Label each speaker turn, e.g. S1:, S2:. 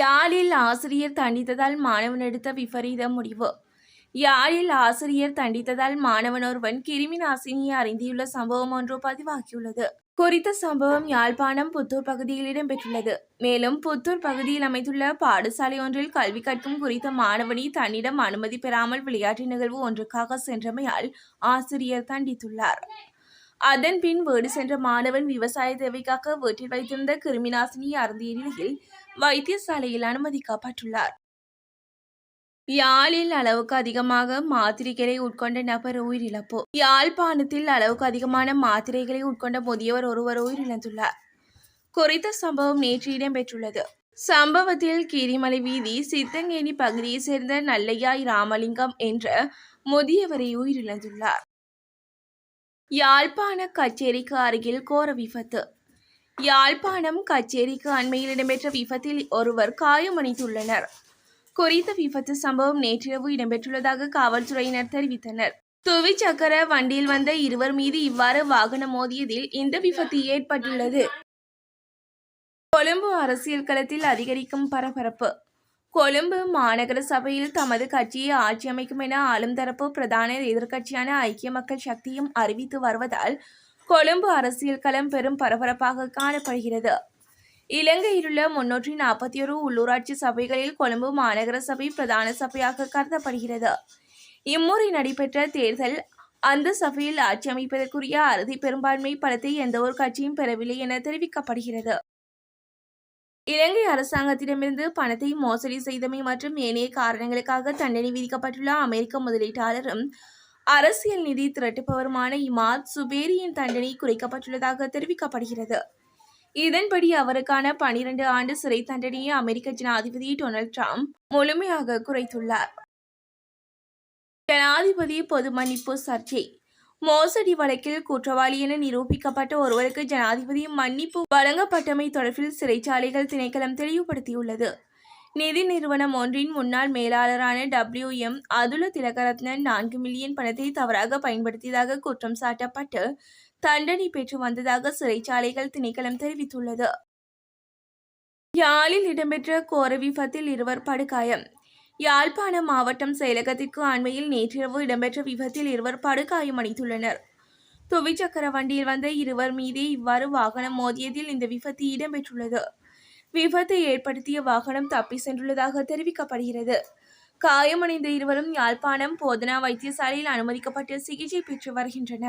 S1: யாழில் ஆசிரியர் தண்டித்ததால் மாணவன் எடுத்த விபரீத முடிவு. யாழில் ஆசிரியர் தண்டித்ததால் மாணவன் ஒருவன் கிருமி நாசினியை அறிந்தியுள்ள சம்பவம் ஒன்று பதிவாகியுள்ளது. குறித்த சம்பவம் யாழ்ப்பாணம் புத்தூர் பகுதியில் இடம்பெற்றுள்ளது. மேலும் புத்தூர் பகுதியில் அமைந்துள்ள பாடசாலை ஒன்றில் கல்வி கற்கும் குறித்த மாணவனி தன்னிடம் அனுமதி பெறாமல் விளையாட்டு நிகழ்வு ஒன்றுக்காக சென்றமையால் ஆசிரியர் தண்டித்துள்ளார். அதன் பின் வீடு சென்ற மாணவன் விவசாய தேவைக்காக வீட்டில் வைத்திருந்த கிருமிநாசினியை அருந்திய நிலையில் வைத்தியசாலையில் அனுமதிக்கப்பட்டுள்ளார் யாழில் அளவுக்கு அதிகமாக மாத்திரைகளை உட்கொண்ட நபர் உயிரிழப்பு. யாழ்ப்பாணத்தில் அளவுக்கு அதிகமான மாத்திரைகளை உட்கொண்ட முதியவர் ஒருவர் உயிரிழந்துள்ளார். குறித்த சம்பவம் நேற்று இடம்பெற்றுள்ளது. சம்பவத்தில் கீரிமலை வீதி சித்தங்கேணி பகுதியைச் சேர்ந்த நல்லையாய் ராமலிங்கம் என்ற முதியவரை உயிரிழந்துள்ளார். யாழ்ப்பாண கச்சேரிக்கு அருகில் கோர விபத்து. யாழ்ப்பாணம் கச்சேரிக்கு அண்மையில் இடம்பெற்ற விபத்தில் ஒருவர் காயமடைந்துள்ளனர். குறித்த விபத்து சம்பவம் நேற்றிரவு இடம்பெற்றுள்ளதாக காவல்துறையினர் தெரிவித்தனர். துவிச்சக்கர வண்டியில் வந்த இருவர் மீது இவ்வாறு வாகனம் மோதியதில் இந்த விபத்து ஏற்பட்டுள்ளது. கொழும்பு அரசியல் களத்தில் அதிகரிக்கும் பரபரப்பு. கொழும்பு மாநகர சபையில் தமது கட்சியை ஆட்சி அமைக்கும் என ஆளும் தரப்பு பிரதான எதிர்க்கட்சியான ஐக்கிய மக்கள் சக்தியும் அறிவித்து வருவதால் கொழும்பு அரசியல் களம் பெரும் பரபரப்பாக காணப்படுகிறது. இலங்கையிலுள்ள முன்னூற்றி நாற்பத்தி ஒரு உள்ளூராட்சி சபைகளில் கொழும்பு மாநகர சபை பிரதான சபையாக கருதப்படுகிறது. இம்முறை நடைபெற்ற தேர்தல் அந்த சபையில் ஆட்சி அமைப்பதற்குரிய அறுதி பெரும்பான்மை பலத்தை எந்த ஒரு கட்சியும் பெறவில்லை என தெரிவிக்கப்படுகிறது. இலங்கை அரசாங்கத்திடமிருந்து பணத்தை மோசடி செய்தமை மற்றும் ஏனைய காரணங்களுக்காக தண்டனை விதிக்கப்பட்டுள்ள அமெரிக்க முதலீட்டாளரும் அரசியல் நிதி திரட்டுபவருமான இமாத் சுபேரியின் தண்டனை குறைக்கப்பட்டுள்ளதாக தெரிவிக்கப்படுகிறது. இதன்படி அவருக்கான பனிரெண்டு ஆண்டு சிறை தண்டனையை அமெரிக்க ஜனாதிபதி டொனால்ட் ட்ரம்ப் முழுமையாக குறைத்துள்ளார். ஜனாதிபதி பொது மன்னிப்பு சர்ச்சை மோசடி வழக்கில் குற்றவாளி என நிரூபிக்கப்பட்ட ஒருவருக்கு ஜனாதிபதி மன்னிப்பு வழங்கப்பட்டமை தொடர்பில் சிறைச்சாலைகள் திணைக்களம் தெளிவுபடுத்தியுள்ளது. நிதி நிறுவனம் ஒன்றின் முன்னாள் மேலாளரான டபிள்யூ எம் அதுல திலகரத்னன் நான்கு மில்லியன் பணத்தை தவறாக பயன்படுத்தியதாக குற்றம் சாட்டப்பட்டு தண்டனை பெற்று வந்ததாக சிறைச்சாலைகள் திணைக்களம் தெரிவித்துள்ளது. யாழில் இடம்பெற்ற கோர விபத்தில் இருவர் படுகாயம். யாழ்ப்பாணம் மாவட்டம் செயலகத்திற்கு அண்மையில் நேற்றிரவு இடம்பெற்ற விபத்தில் இருவர் படுகாயமடைந்துள்ளனர். துவிச்சக்கர வண்டியில் வந்த இருவர் மீதே இவ்வாறு வாகனம் மோதியதில் இந்த விபத்து இடம்பெற்றுள்ளது. விபத்தை ஏற்படுத்திய வாகனம் தப்பி சென்றுள்ளதாக தெரிவிக்கப்படுகிறது. காயமடைந்த இருவரும் யாழ்ப்பாணம் போதனா வைத்தியசாலையில் அனுமதிக்கப்பட்டு சிகிச்சை பெற்று வருகின்றனர்.